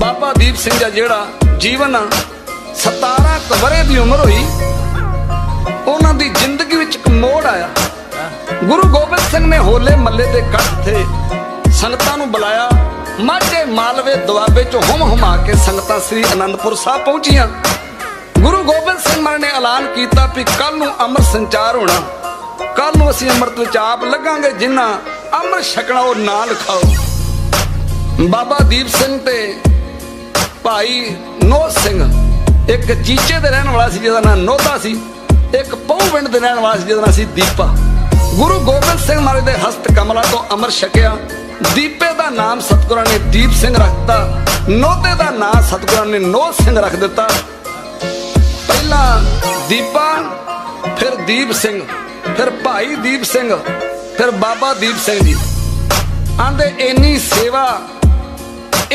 ਬਾਬਾ ਦੀਪ ਸਿੰਘ ਦਾ ਜਿਹੜਾ ਜੀਵਨ ਆ, 17 ਕੁ ਦੀ ਉਮਰ ਹੋਈ ਉਹਨਾਂ ਦੀ ਜ਼ਿੰਦਗੀ ਵਿੱਚ ਇੱਕ ਮੋੜ ਆਇਆ। ਗੁਰੂ ਗੋਬਿੰਦ ਸਿੰਘ ਨੇ ਹੋਲੇ ਮੱਲੇ ਦੇ ਕੱਠ ਤੇ ਸੰਗਤਾਂ ਨੂੰ ਬੁਲਾਇਆ। ਮਾਝੇ ਮਾਲਵੇ ਦੁਆਬੇ ਚੋਂ ਹਮ ਹਮਾ ਕੇ ਸੰਗਤਾਂ ਸ੍ਰੀ ਅਨੰਦਪੁਰ ਸਾਹਿਬ ਪਹੁੰਚੀਆਂ। ਗੁਰੂ ਗੋਬਿੰਦ ਸਿੰਘ ਮਹਾਰਾਜ ਨੇ ਐਲਾਨ ਕੀਤਾ ਵੀ ਕੱਲ ਨੂੰ ਅੰਮ੍ਰਿਤ ਸੰਚਾਰ ਹੋਣਾ। ਕੱਲ ਨੂੰ ਅਸੀਂ ਅੰਮ੍ਰਿਤ ਵਿੱਚ ਆਪ ਲੱਗਾਂਗੇ ਜਿਨ੍ਹਾਂ ਅੰਮ੍ਰਿਤ ਛਕਣਾ ਉਹ ਨਾਂ ਲਿਖਾਓ ਬਾਬਾ ਦੀਪ ਸਿੰਘ ਤੇ ਭਾਈ ਨੋਹ ਸਿੰਘ। ਇੱਕ ਚੀਚੇ ਦੇ ਰਹਿਣ ਵਾਲਾ ਸੀ, ਜਿਹਦਾ ਨਾਂ ਨੋਤਾ ਸੀ। ਇੱਕ ਪਹੂ ਪਿੰਡ ਦੇ ਰਹਿਣ ਵਾਲਾ ਸੀ, ਜਿਹਦਾ ਨਾਂ ਸੀ ਦੀਪਾ। ਗੁਰੂ ਗੋਬਿੰਦ ਸਿੰਘ ਮਹਾਰਾਜ ਦੇ ਹਸਤ ਕਮਲਾ ਤੋਂ ਅਮਰ ਛਕਿਆ। ਦੀਪੇ ਦਾ ਨਾਮ ਸਤਿਗੁਰਾਂ ਨੇ ਦੀਪ ਸਿੰਘ ਰੱਖਤਾ ਨੋਤੇ ਦਾ ਨਾਮ ਸਤਿਗੁਰਾਂ ਨੇ ਨੋਹ ਸਿੰਘ ਰੱਖ ਦਿੱਤਾ। ਪਹਿਲਾਂ ਦੀਪਾ, ਫਿਰ ਦੀਪ ਸਿੰਘ, ਫਿਰ ਭਾਈ ਦੀਪ ਸਿੰਘ, ਫਿਰ ਬਾਬਾ ਦੀਪ ਸਿੰਘ ਜੀ। ਆਂਦੇ ਇੰਨੀ ਸੇਵਾ